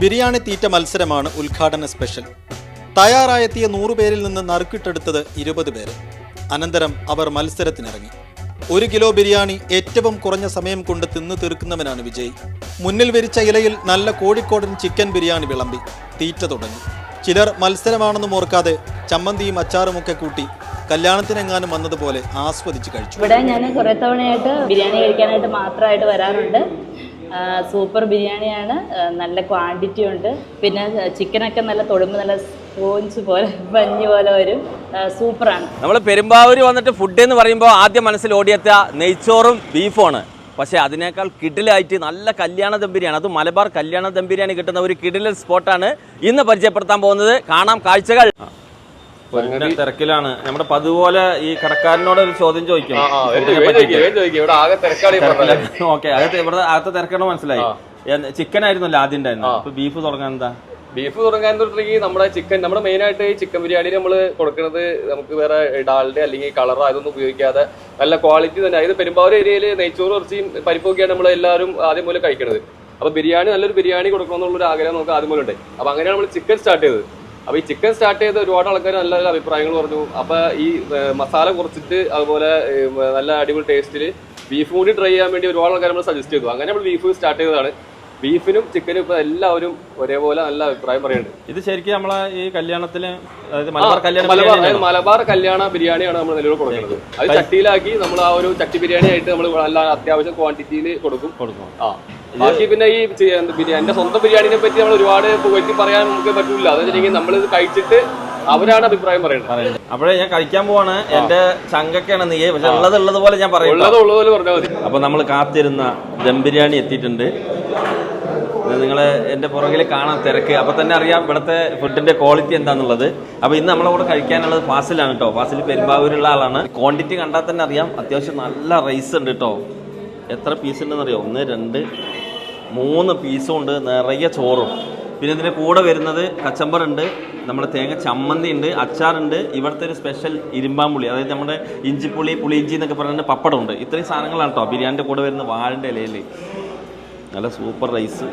ബിരിയാണി തീറ്റ മത്സരമാണ് ഉദ്ഘാടന സ്പെഷ്യൽ. തയ്യാറായെത്തിയ നൂറുപേരിൽ നിന്ന് നറുക്കിട്ടെടുത്തത് ഇരുപത് പേര്. അനന്തരം അവർ മത്സരത്തിനിറങ്ങി. ഒരു കിലോ ബിരിയാണി ഏറ്റവും കുറഞ്ഞ സമയം കൊണ്ട് തിന്നു തീർക്കുന്നവനാണ് വിജയി. മുന്നിൽ വിരിച്ച ഇലയിൽ നല്ല കോഴിക്കോടൻ ചിക്കൻ ബിരിയാണി വിളമ്പി തീറ്റ തുടങ്ങി. ചിലർ മത്സരമാണെന്നും ഓർക്കാതെ ചമ്മന്തിയും അച്ചാറുമൊക്കെ കൂട്ടി കല്യാണത്തിനെങ്ങാനും വന്നതുപോലെ ആസ്വദിച്ച് കഴിച്ചു. ഇവിടെ ഞാൻ കുറെ തവണയായിട്ട് ബിരിയാണി കഴിക്കാനായിട്ട് മാത്രമായിട്ട് വരാറുണ്ട്. സൂപ്പർ ബിരിയാണിയാണ്. നല്ല ക്വാണ്ടിറ്റി ഉണ്ട്. പിന്നെ ചിക്കനൊക്കെ നല്ല തൊടുമ്പ് നല്ല സ്പോഞ്ച് പോലെ പഞ്ഞി പോലെ വരും. സൂപ്പറാണ്. നമ്മൾ പെരുമ്പാവൂർ വന്നിട്ട് ഫുഡ് എന്ന് പറയുമ്പോൾ ആദ്യം മനസ്സിൽ ഓടിയെത്തുക നെയ്ച്ചോറും ബീഫുമാണ്. പക്ഷേ അതിനേക്കാൾ കിഡിലായിട്ട് നല്ല കല്യാണ ദമ്പിരിയാണ് അത് മലബാർ കല്യാണ ദമ്പിരിയാണ് കിട്ടുന്ന ഒരു കിഡിലൻ സ്പോട്ടാണ് ഇന്ന് പരിചയപ്പെടുത്താൻ പോകുന്നത്. കാണാം കാഴ്ചകൾ. തിരക്കിലാണ്. നമ്മുടെ പതുപോലെ ഈ കടക്കാരനോട് ഒരു ചോദ്യം ചോദിക്കും. ഓക്കെ അത് ഇവിടെ അകത്തെ തിരക്കാണ് മനസ്സിലായി. ചിക്കൻ ആയിരുന്നല്ലോ ആദ്യം ഉണ്ടായിരുന്നു ബീഫ് തുടങ്ങാൻ എന്താ? ബീഫ് തുടങ്ങാൻ തൊട്ടിട്ടുണ്ടെങ്കിൽ നമ്മുടെ ചിക്കൻ നമ്മുടെ മെയിൻ ആയിട്ട് ഈ ചിക്കൻ ബിരിയാണി നമ്മൾ കൊടുക്കുന്നത് നമുക്ക് വേറെ ഡാളിന്റെ അല്ലെങ്കിൽ കളറോ അതൊന്നും ഉപയോഗിക്കാതെ നല്ല ക്വാളിറ്റി തന്നെ. അതായത് പെരുമ്പാവൂർ ഏരിയയിൽ നെയ്ച്ചോറ് ഇറച്ചിയും പരിപ്പൊക്കെയാണ് നമ്മൾ എല്ലാവരും ആദ്യം മുതൽ കഴിക്കുന്നത് അപ്പൊ ബിരിയാണി നല്ലൊരു ബിരിയാണി കൊടുക്കണം എന്നുള്ളൊരു ആഗ്രഹം നമുക്ക് ആദ്യം മുതൽ ഉണ്ട് അപ്പൊ അങ്ങനെയാണ് നമ്മൾ ചിക്കൻ സ്റ്റാർട്ട് ചെയ്തത്. അപ്പൊ ഈ ചിക്കൻ സ്റ്റാർട്ട് ചെയ്ത് ഒരുപാട് ആൾക്കാർ നല്ല നല്ല അഭിപ്രായങ്ങൾ പറഞ്ഞു. അപ്പൊ ഈ മസാല കുറച്ചിട്ട് അതുപോലെ നല്ല അടിപൊളി ടേസ്റ്റിൽ ബീഫ് കൂടി ട്രൈ ചെയ്യാൻ വേണ്ടി ഒരുപാട് ആൾക്കാർ നമ്മൾ സജസ്റ്റ് ചെയ്തു. അങ്ങനെ നമ്മൾ ബീഫ് സ്റ്റാർട്ട് ചെയ്തതാണ്. ബീഫിനും ചിക്കനും ഇപ്പൊ എല്ലാവരും ഒരേപോലെ നല്ല അഭിപ്രായം പറയുന്നുണ്ട്. ഇത് ശരിക്കും നമ്മളെ ഈ കല്യാണത്തിന് അതായത് മലബാർ മലബാർ കല്യാണ ബിരിയാണിയാണ് നമ്മൾ നിലവിൽ കൊടുക്കുന്നത്. അത് ചട്ടിയിലാക്കി നമ്മൾ ആ ഒരു ചട്ടി ബിരിയാണി ആയിട്ട് നമ്മൾ നല്ല അത്യാവശ്യം ക്വാണ്ടിറ്റിയിൽ കൊടുക്കും. കൊടുക്കും. ആ. ബാക്കി പിന്നെ ഈ എന്റെ സ്വന്തം ബിരിയാണിനെ പറ്റി നമ്മൾ ഒരുപാട് പുകഴ്ത്തി പറയാൻ നമുക്ക് പറ്റില്ല അതെന്ന് വെച്ചിട്ടുണ്ടെങ്കിൽ നമ്മൾ കഴിച്ചിട്ട് അവരാണ് അഭിപ്രായം പറയുന്നത് അപ്പോഴേ ഞാൻ കഴിക്കാൻ പോവാണ്. എന്റെ ചങ്കക്കാണ് നീ പക്ഷെ ഉള്ളത് ഉള്ളത് പോലെ ഞാൻ പറയും ഉള്ളത് ഉള്ളതുപോലെ പറഞ്ഞാൽ മതി. അപ്പൊ നമ്മൾ കാത്തിരുന്ന ദം ബിരിയാണി എത്തിയിട്ടുണ്ട്. നിങ്ങൾ എന്റെ പുറകിൽ കാണാൻ തിരക്ക്. അപ്പൊ തന്നെ അറിയാം ഇവിടുത്തെ ഫുഡിന്റെ ക്വാളിറ്റി എന്താന്നുള്ളത്. അപ്പൊ ഇന്ന് നമ്മളെ കൂടെ കഴിക്കാനുള്ളത് ഫാസിലാണ് കേട്ടോ. ഫാസിൽ പെരുമ്പാവൂരുള്ള ആളാണ്. ക്വാണ്ടിറ്റി കണ്ടാൽ തന്നെ അറിയാം. അത്യാവശ്യം നല്ല റൈസ് ഉണ്ട് കേട്ടോ. എത്ര പീസ് ഉണ്ടെന്ന് അറിയാം ഒന്ന് രണ്ട് മൂന്ന് പീസും ഉണ്ട് നിറയെ ചോറും. പിന്നെ ഇതിന്റെ കൂടെ വരുന്നത് കച്ചമ്പർ ഉണ്ട് നമ്മുടെ തേങ്ങ ചമ്മന്തി ഉണ്ട് അച്ചാറുണ്ട് ഇവിടുത്തെ ഒരു സ്പെഷ്യൽ ഇരുമ്പാമ്പുളി അതായത് നമ്മുടെ ഇഞ്ചിപ്പുളി പുളിയിഞ്ചി എന്നൊക്കെ പറയുന്നത് പപ്പടമുണ്ട്. ഇത്രയും സാധനങ്ങളാണ് കേട്ടോ ബിരിയാണിന്റെ കൂടെ വരുന്ന വാഴന്റെ ഇലയിൽ. നല്ല സൂപ്പർ റൈസ്.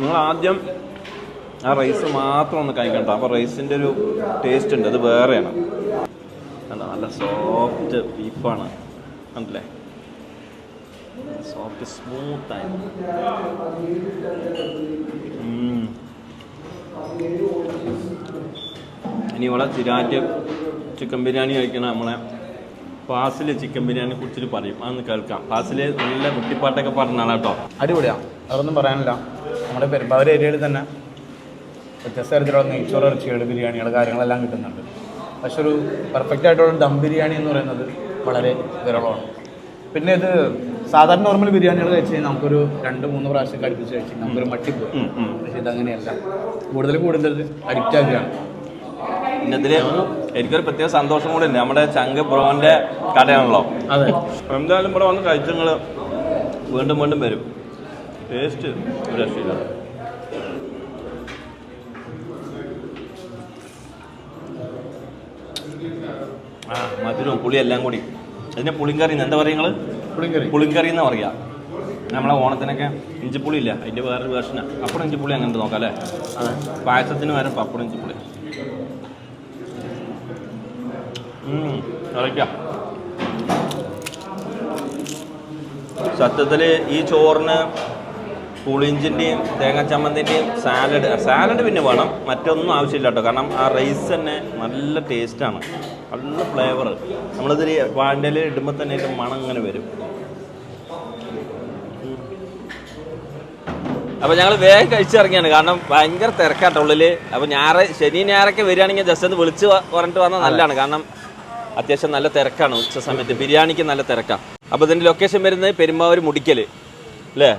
നിങ്ങൾ ആദ്യം ആ റൈസ് മാത്രം ഒന്ന് കഴിക്കണ്ട അപ്പോൾ റൈസിന്റെ ഒരു ടേസ്റ്റ് ഉണ്ട്. അത് വേറെയാണ്. നല്ല സോഫ്റ്റ് ബീഫാണ് അല്ലേ സോഫ്റ്റ് സ്മൂത്ത് ആയി ഇനി ഇവിടെ ചിരാറ്റ് ചിക്കൻ ബിരിയാണി കഴിക്കണ നമ്മളെ പാസിലെ ചിക്കൻ ബിരിയാണി കുറിച്ചിട്ട് പറയും. അതൊന്ന് കേൾക്കാം. പാസിലെ നല്ല കുട്ടിപ്പാട്ടൊക്കെ പറഞ്ഞാണ് കേട്ടോ അടിപൊളിയാ. അതൊന്നും പറയാനില്ല. നമ്മുടെ പെരുമ്പാവൂർ ഏരിയയിൽ തന്നെ വ്യത്യസ്ത തരത്തിലുള്ള നെയ്ച്ചോറ് ഇറച്ചികൾ ബിരിയാണികൾ കാര്യങ്ങളെല്ലാം കിട്ടുന്നുണ്ട്. പക്ഷെ ഒരു പെർഫെക്റ്റ് ആയിട്ടുള്ള ദം ബിരിയാണി എന്ന് പറയുന്നത് വളരെ വിരളമാണ്. പിന്നെ ഇത് സാധാരണ നോർമൽ ബിരിയാണികൾ കഴിച്ച് കഴിഞ്ഞാൽ നമുക്കൊരു രണ്ട് മൂന്ന് പ്രാവശ്യം കടിപ്പിച്ച് കഴിച്ച് നമുക്കൊരു പോകും പക്ഷേ ഇതങ്ങനെയല്ല. കൂടുതൽ കൂടുതൽ അഡിക്റ്റ് പിന്നെ ഇതിൽ എനിക്കൊരു പ്രത്യേക സന്തോഷം കൂടെ ഉണ്ട്. നമ്മുടെ ചങ്ക് ബ്രോന്റെ കടയാണല്ലോ. അതെ. എന്തായാലും ഇവിടെ വന്ന് കഴിച്ചങ്ങൾ വീണ്ടും വീണ്ടും വരും. ടേസ്റ്റ് ഒരു രക്ഷയില്ല. ആ മധുരവും പുളി എല്ലാം കൂടി. അതിനെ പുളിങ്കറി എന്താ പറയുക നിങ്ങൾ പുളിങ്കറി. പുളിങ്കറി എന്നാ പറയാ? നമ്മളെ ഓണത്തിനൊക്കെ ഇഞ്ചിപ്പുളി ഇല്ല അതിന്റെ വേറൊരു വേർഷനാണ് പപ്പടം ഇഞ്ചിപ്പുളി അങ്ങനെ നോക്കാം അല്ലേ? പായസത്തിന് വരെ പപ്പടം ഇഞ്ചിപ്പുളി. സത്യത്തിൽ സത്യത്തിൽ ഈ ചോറിന് പുളിഞ്ചിന്റെയും തേങ്ങ ചമ്മന്തിന്റെയും സാലഡ്. സാലഡ് പിന്നെ വേണം. മറ്റൊന്നും ആവശ്യമില്ല കേട്ടോ. കാരണം ആ റൈസ് തന്നെ നല്ല ടേസ്റ്റാണ് നല്ല ഫ്ലേവർ നമ്മളിതിൽ പാണ്ഡ്യയിൽ ഇടുമ്പോൾ തന്നെ അതിന്റെ മണം ഇങ്ങനെ വരും. അപ്പോൾ ഞങ്ങൾ വേഗം കഴിച്ചിറങ്ങിയാണ്. കാരണം ഭയങ്കര തിരക്കാട്ടോ ഉള്ളിൽ അപ്പോൾ ഞായറ് ശനി ഞായറൊക്കെ വരികയാണെങ്കിൽ ജസ്റ്റ് ഒന്ന് വിളിച്ച് പറഞ്ഞിട്ട് വന്നാൽ നല്ലതാണ്. കാരണം അത്യാവശ്യം നല്ല തിരക്കാണ് ഉച്ച സമയത്ത്. ബിരിയാണിക്ക് നല്ല തിരക്കാണ് അപ്പോൾ ഇതിന്റെ ലൊക്കേഷൻ വരുന്നത് പെരുമ്പാവൂർ മുടിക്കൽ അല്ലേ?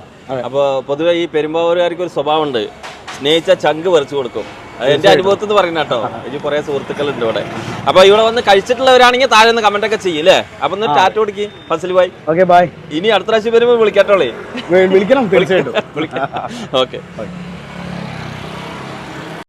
അപ്പോൾ പൊതുവെ ഈ പെരുമ്പാവൂരുകാർക്ക് ഒരു സ്വഭാവമുണ്ട്. സ്നേഹിച്ച ചങ്ക് പറിച്ചു കൊടുക്കും. എന്റെ അനുഭവത്തിൽ നിന്ന് പറയുന്ന കേട്ടോ. എനിക്ക് കുറേ സുഹൃത്തുക്കളുണ്ട് ഇവിടെ. അപ്പൊ ഇവിടെ വന്ന് കഴിച്ചിട്ടുള്ളവരാണെങ്കിൽ താഴെ ഒന്ന് കമന്റ് ഒക്കെ ചെയ്യും അല്ലേ? അപ്പോൾ ഒന്ന് ടാറ്റ കൊടുക്കി ഫസൽ ബായ് ഓക്കെ ബായ് ഇനി അടുത്ത പ്രാവശ്യം വരുമ്പോൾ വിളിക്കാട്ടോളേ വിളിക്കണം തീർച്ചയായിട്ടും. ഓക്കെ.